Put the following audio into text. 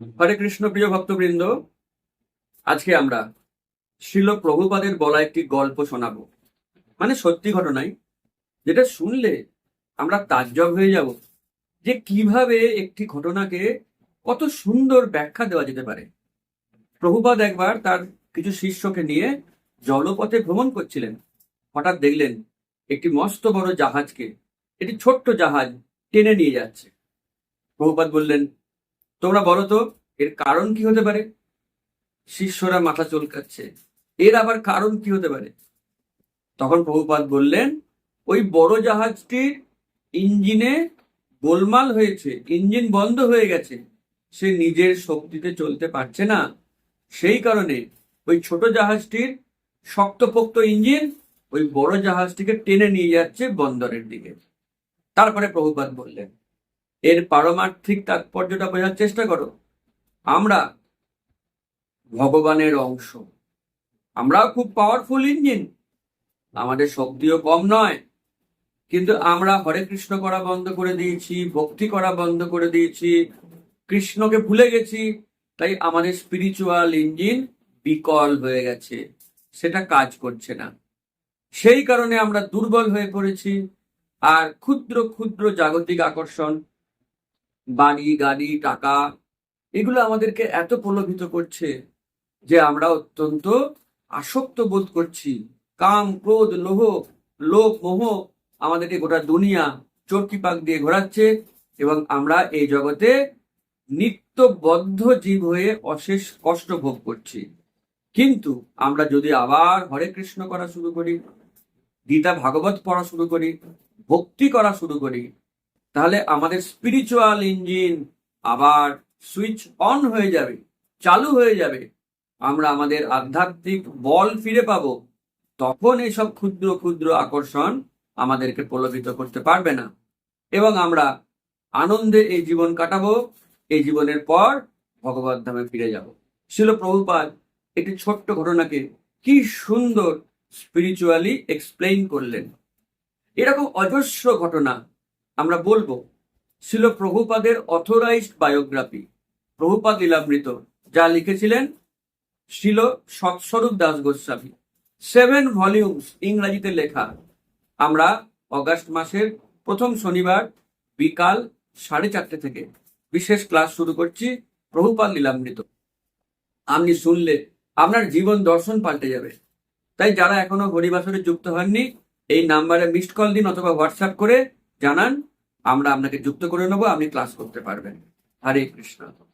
হরে কৃষ্ণ প্রিয় ভক্তবৃন্দ, আজকে আমরা শিল প্রভুপাদের বলা একটি গল্প শোনাবো। মানে সত্যি ঘটনাই, যেটা শুনলে আমরা তাজ্জব হয়ে যাব যে কীভাবে একটি ঘটনাকে কত সুন্দর ব্যাখ্যা দেওয়া যেতে পারে। প্রভুপাদ একবার তার কিছু শিষ্যকে নিয়ে জলপথে ভ্রমণ করছিলেন। হঠাৎ দেখলেন একটি মস্ত বড় জাহাজকে, একটি ছোট্ট জাহাজ টেনে নিয়ে যাচ্ছে। প্রভুপাদ বললেন তোমরা বলো তো, এর কারণ কি হতে পারে? শিষ্যরা মাথা চুলকাচ্ছে। এর আবার কারণ কি হতে পারে? তখন প্রভুপাদ বললেন, ওই বড় জাহাজটির ইঞ্জিনে গোলমাল হয়েছে, ইঞ্জিন বন্ধ হয়ে গেছে। সে নিজের শক্তিতে চলতে পারছে না। সেই কারণে ওই ছোট জাহাজটির শক্তপোক্ত ইঞ্জিন ওই বড় জাহাজটিকে টেনে নিয়ে যাচ্ছে বন্দরের দিকে। তারপরে প্রভুপাত বললেন এর পারমার্থিক তাৎপর্যটা বোঝার চেষ্টা করো। আমরা ভগবানের অংশ। আমরাও খুব পাওয়ারফুল ইঞ্জিন আমাদের শক্তিও কম নয়। কিন্তু আমরা হরে কৃষ্ণ করা বন্ধ করে দিয়েছি, ভক্তি করা বন্ধ করে দিয়েছি, কৃষ্ণকে ভুলে গেছি, তাই আমাদের স্পিরিচুয়াল ইঞ্জিন বিকল হয়ে গেছে। সেটা কাজ করছে না। সেই কারণে আমরা দুর্বল হয়ে পড়েছি। আর ক্ষুদ্র ক্ষুদ্র জাগতিক আকর্ষণ বাড়ি গাড়ি টাকা, এগুলো আমাদেরকে এত প্রলোভিত করছে যে আমরা অত্যন্ত আসক্ত বোধ করছি। কাম, ক্রোধ লোহ লোভ, মোহ আমাদেরকে গোটা দুনিয়া চরকি পাক দিয়ে ঘোরাচ্ছে এবং আমরা এই জগতে নিত্যবদ্ধ জীব হয়ে অশেষ কষ্ট ভোগ করছি। কিন্তু আমরা যদি আবার হরে কৃষ্ণ করা শুরু করি, গীতা ভাগবত পড়া শুরু করি, ভক্তি করা শুরু করি তাহলে আমাদের স্পিরিচুয়াল ইঞ্জিন আবার সুইচ অন হয়ে যাবে, চালু হয়ে যাবে। আমরা আমাদের আধ্যাত্মিক বল ফিরে পাবো। তখন এইসব ক্ষুদ্র ক্ষুদ্র আকর্ষণ আমাদেরকে প্রলোভিত করতে পারবে না। এবং আমরা আনন্দে এই জীবন কাটাবো, এই জীবনের পর ভগবত ধামে ফিরে যাব। ছিল প্রভুপাদ, একটি ছোট্ট ঘটনাকে কি সুন্দর স্পিরিচুয়ালি এক্সপ্লেইন করলেন। এরকম অজস্র ঘটনা আমরা বলব, ছিল প্রভুপাদের অথরাইজড বায়োগ্রাফি প্রভুপাদ লীলামৃত যা লিখেছিলেন ছিল সৎস্বরূপ দাস গোস্বামী। সেভেন ভলিউমস ইংরাজিতে লেখা। আমরা অগাস্ট মাসের প্রথম শনিবার বিকাল সাড়ে চারটে থেকে বিশেষ ক্লাস শুরু করছি প্রভুপাল লীলামৃত আপনি শুনলে আপনার জীবন দর্শন পাল্টে যাবে। তাই যারা এখনও হরিবাসরে যুক্ত হননি, এই নাম্বারে মিসড কল দিন অথবা হোয়াটসঅ্যাপ করে জানান আমরা আপনাকে যুক্ত করে নেব আপনি ক্লাস করতে পারবেন। হরে কৃষ্ণ।